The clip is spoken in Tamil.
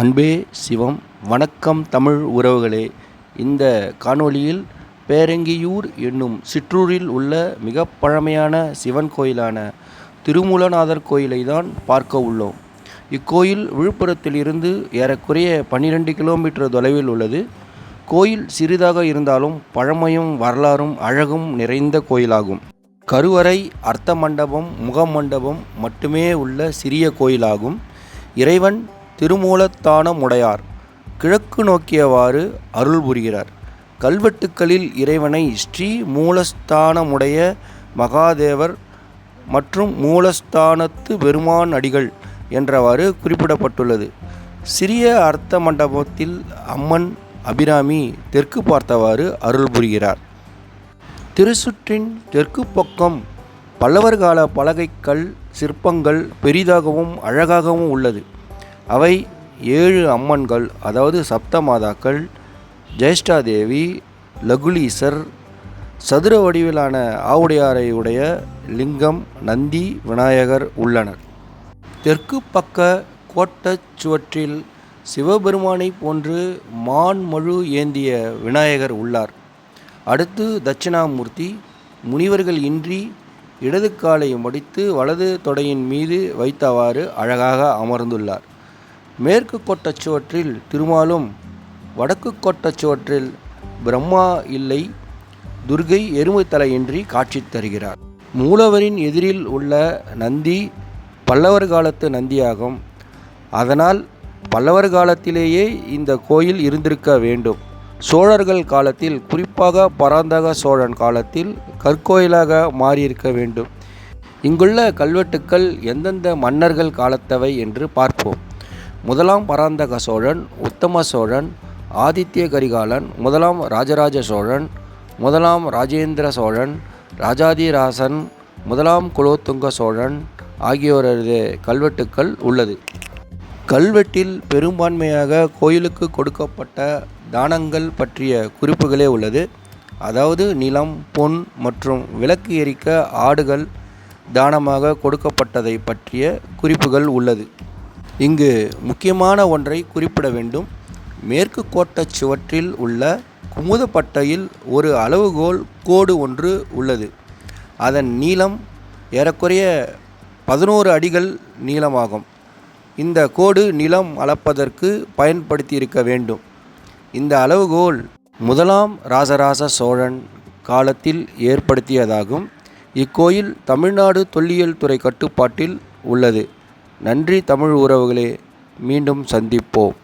அன்பே சிவம் வணக்கம் தமிழ் உறவுகளே. இந்த காணொளியில் பேரங்கியூர் என்னும் சிற்றூரில் உள்ள மிக பழமையான சிவன் கோயிலான திருமூலநாதர் கோயிலை தான் பார்க்க உள்ளோம். இக்கோயில் விழுப்புரத்திலிருந்து ஏறக்குறைய பன்னிரெண்டு கிலோமீட்டர் தொலைவில் உள்ளது. கோயில் சிறிதாக இருந்தாலும் பழமையும் வரலாறும் அழகும் நிறைந்த கோயிலாகும். கருவறை அர்த்த மண்டபம் முகமண்டபம் மட்டுமே உள்ள சிறிய கோயிலாகும். இறைவன் திருமூலத்தானமுடையார். கிழக்கு நோக்கியவாறு அருள் புரிகிறார். கல்வெட்டுக்களில் இறைவனை ஸ்ரீ மூலஸ்தானமுடைய மகாதேவர் மற்றும் மூலஸ்தானத்து பெருமான் அடிகள் என்றவாறு குறிப்பிடப்பட்டுள்ளது. சிறிய அர்த்த மண்டபத்தில் அம்மன் அபிராமி தெற்கு பார்த்தவாறு அருள் புரிகிறார். திருச்சுற்றின் தெற்கு பக்கம் பல்லவர் கால பலகைக்கல் சிற்பங்கள் பெரிதாகவும் அழகாகவும் உள்ளது. அவை ஏழு அம்மன்கள் அதாவது சப்த மாதாக்கள் ஜெயஷ்டாதேவி லகுலீசர் சதுர வடிவிலான ஆவுடையாரை உடைய லிங்கம் நந்தி விநாயகர் உள்ளனர். தெற்கு பக்க கோட்டச் சுவற்றில் சிவபெருமானை போன்று மான் மழு ஏந்திய விநாயகர் உள்ளார். அடுத்து தட்சிணாமூர்த்தி முனிவர்கள் இன்றி இடது காலை மடித்து வலது தொடையின் மீது வைத்தவாறு அழகாக அமர்ந்துள்ளார். மேற்கு கோட்டச் சுவற்றில் திருமாலும் வடக்கு கோட்டச் சுவற்றில் பிரம்மா இல்லை துர்கை எருமை தலையின்றி காட்சி தருகிறார். மூலவரின் எதிரில் உள்ள நந்தி பல்லவர் காலத்து நந்தியாகும். அதனால் பல்லவர் காலத்திலேயே இந்த கோயில் இருந்திருக்க வேண்டும். சோழர்கள் காலத்தில் குறிப்பாக பராந்தக சோழன் காலத்தில் கற்கோயிலாக மாறியிருக்க வேண்டும். இங்குள்ள கல்வெட்டுக்கள் எந்தெந்த மன்னர்கள் காலத்தவை என்று பார்ப்போம். முதலாம் பராந்தக சோழன் உத்தம சோழன் ஆதித்ய கரிகாலன் முதலாம் ராஜராஜ சோழன் முதலாம் ராஜேந்திர சோழன் ராஜாதிராசன் முதலாம் குலோத்துங்க சோழன் ஆகியோரது கல்வெட்டுக்கள் உள்ளது. கல்வெட்டில் பெரும்பான்மையாக கோயிலுக்கு கொடுக்கப்பட்ட தானங்கள் பற்றிய குறிப்புகளே உள்ளது. அதாவது நிலம் பொன் மற்றும் விளக்கு எரிக்க ஆடுகள் தானமாக கொடுக்கப்பட்டதை பற்றிய குறிப்புகள் உள்ளது. இங்கு முக்கியமான ஒன்றை குறிப்பிட வேண்டும். மேற்கு கோட்டச் சுவற்றில் உள்ள குமுதப்பட்டையில் ஒரு அளவுகோல் கோடு ஒன்று உள்ளது. அதன் நீளம் ஏறக்குறைய பதினோரு அடிகள் நீளமாகும். இந்த கோடு நிலம் அளப்பதற்கு பயன்படுத்தியிருக்க வேண்டும். இந்த அளவுகோல் முதலாம் ராசராச சோழன் காலத்தில் ஏற்படுத்தியதாகும். இக்கோயில் தமிழ்நாடு தொல்லியல் துறை கட்டுப்பாட்டில் உள்ளது. நன்றி தமிழ் உறவுகளே மீண்டும் சந்திப்போம்.